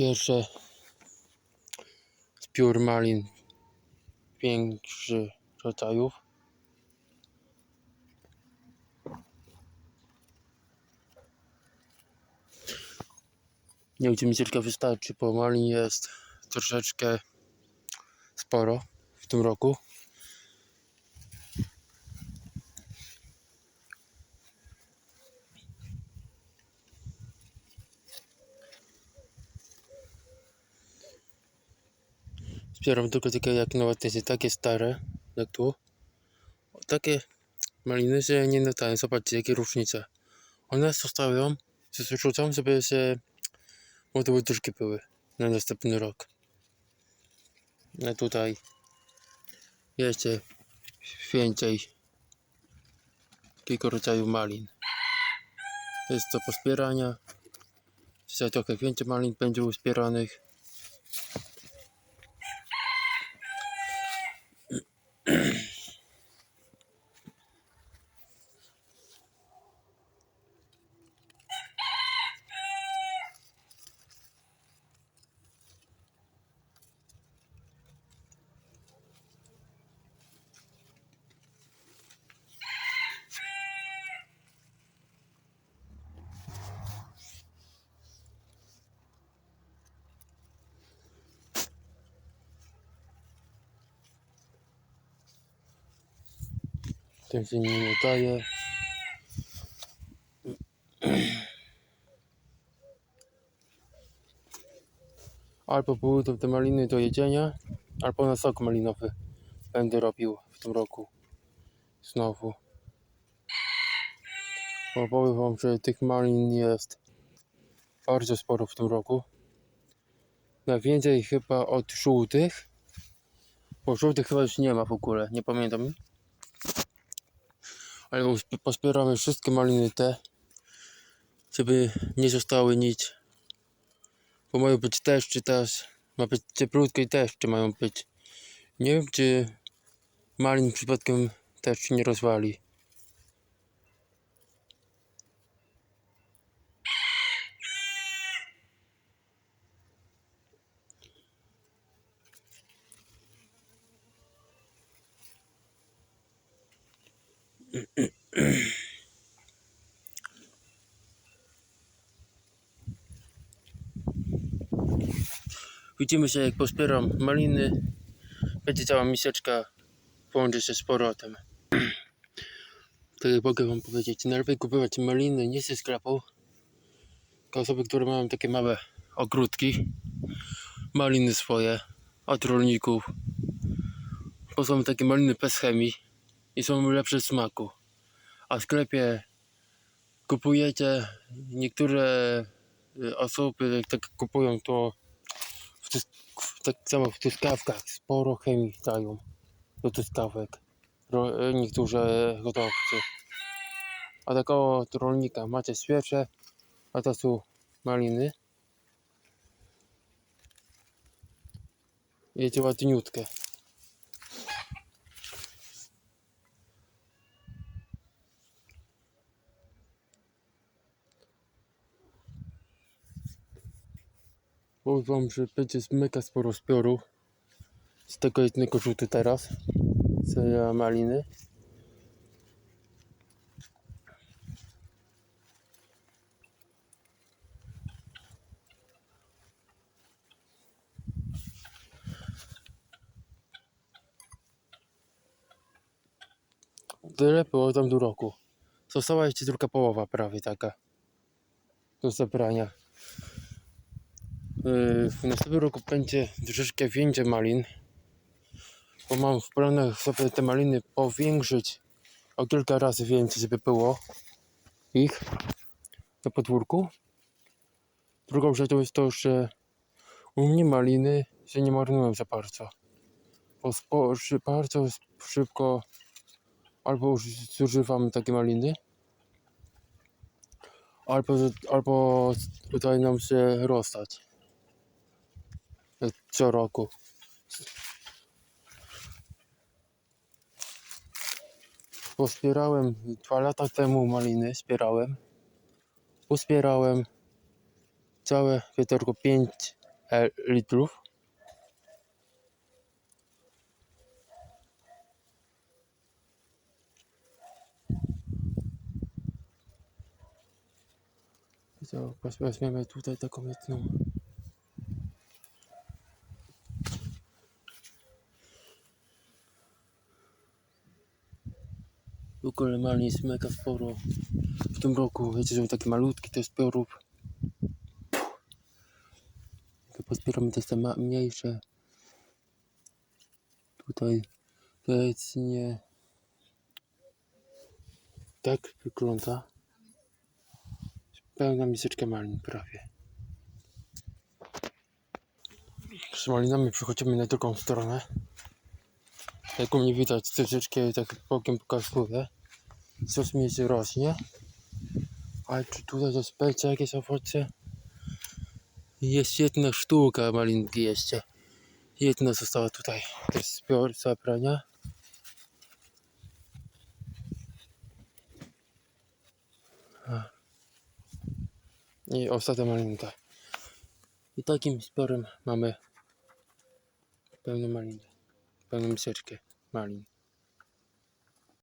Pierwsze z piór malin większych rodzajów. Nie wiem, mi tylko wystarczy, bo malin jest troszeczkę sporo w tym roku. Zbieram tylko takie jak nawet jest takie stare, jak tu. Takie maliny, że nie latają. Zobaczcie, jakie różnice. One zostawią, rzucam, żeby się młode łyduszki były na następny rok. A tutaj jeszcze więcej takiego rodzaju malin. Jest to pozbierania. Dzisiaj trochę więcej malin będzie uzbieranych. Ten się nie nadaje. Albo były to te maliny do jedzenia, albo na sok malinowy będę robił w tym roku. Znowu. Bo powiem wam, że tych malin jest bardzo sporo w tym roku. Najwięcej chyba od żółtych. Bo żółtych chyba już nie ma w ogóle, nie pamiętam. Ale usp- pospieramy wszystkie maliny te, żeby nie zostały nic. Bo mają być deszcze też. Ma być cieplutko i deszcze mają być. Nie wiem czy malin przypadkiem też nie rozwali. Widzimy się jak pospieram maliny. Będzie cała miseczka połączy się z powrotem. Tak jak mogę wam powiedzieć, najlepiej kupować maliny nie ze sklepu. Tylko osoby, które mają takie małe ogródki. Maliny swoje od rolników. Bo są takie maliny bez chemii i są lepsze smaku. A w sklepie kupujecie niektóre y, osoby tak kupują to w tys- w- tak samo w sporo chemii dają do truskawek. Y, niektórzy hodowcy. A tak od rolnika macie świeże, a to są maliny. Jecie ładniutkie. Powiem wam, że będzie mega sporo zbioru z tego jednego rzutu teraz. Z maliny. Tyle było tam do roku. Została jeszcze tylko połowa prawie taka. Do zebrania. W następnym roku będzie troszeczkę więcej malin. Bo mam w planach sobie te maliny powiększyć o kilka razy więcej, żeby było ich na podwórku. Drugą rzeczą jest to, że u mnie maliny się nie marnują za bardzo. Bo spo, bardzo szybko albo uż- zużywam takie maliny, albo, albo udaje nam się rozstać. Co roku. Pozbierałem dwa lata temu maliny, zbierałem. Uzbierałem całe wiaderko 5 e, litrów. I weź- weźmiemy tutaj taką jedną. Malin jest mega sporo. W tym roku, wiecie, że taki malutki to jest piorub. Jak pozbieramy te ma- mniejsze. Tutaj powiedzmy tak wygląda. Pełna miseczka malin prawie. Z malinami przechodzimy na drugą stronę. Jak u mnie widać, troszeczkę tak bokiem pokazuje. Coś mi się rośnie. Ale czy tutaj to specie jakieś owoce? Jest jedna sztuka malinki jeszcze. Jedna została tutaj. To jest zbiór zabrania. I ostatnia malinka. I takim zbiorem mamy pełną malinę. Pełną miseczkę malin.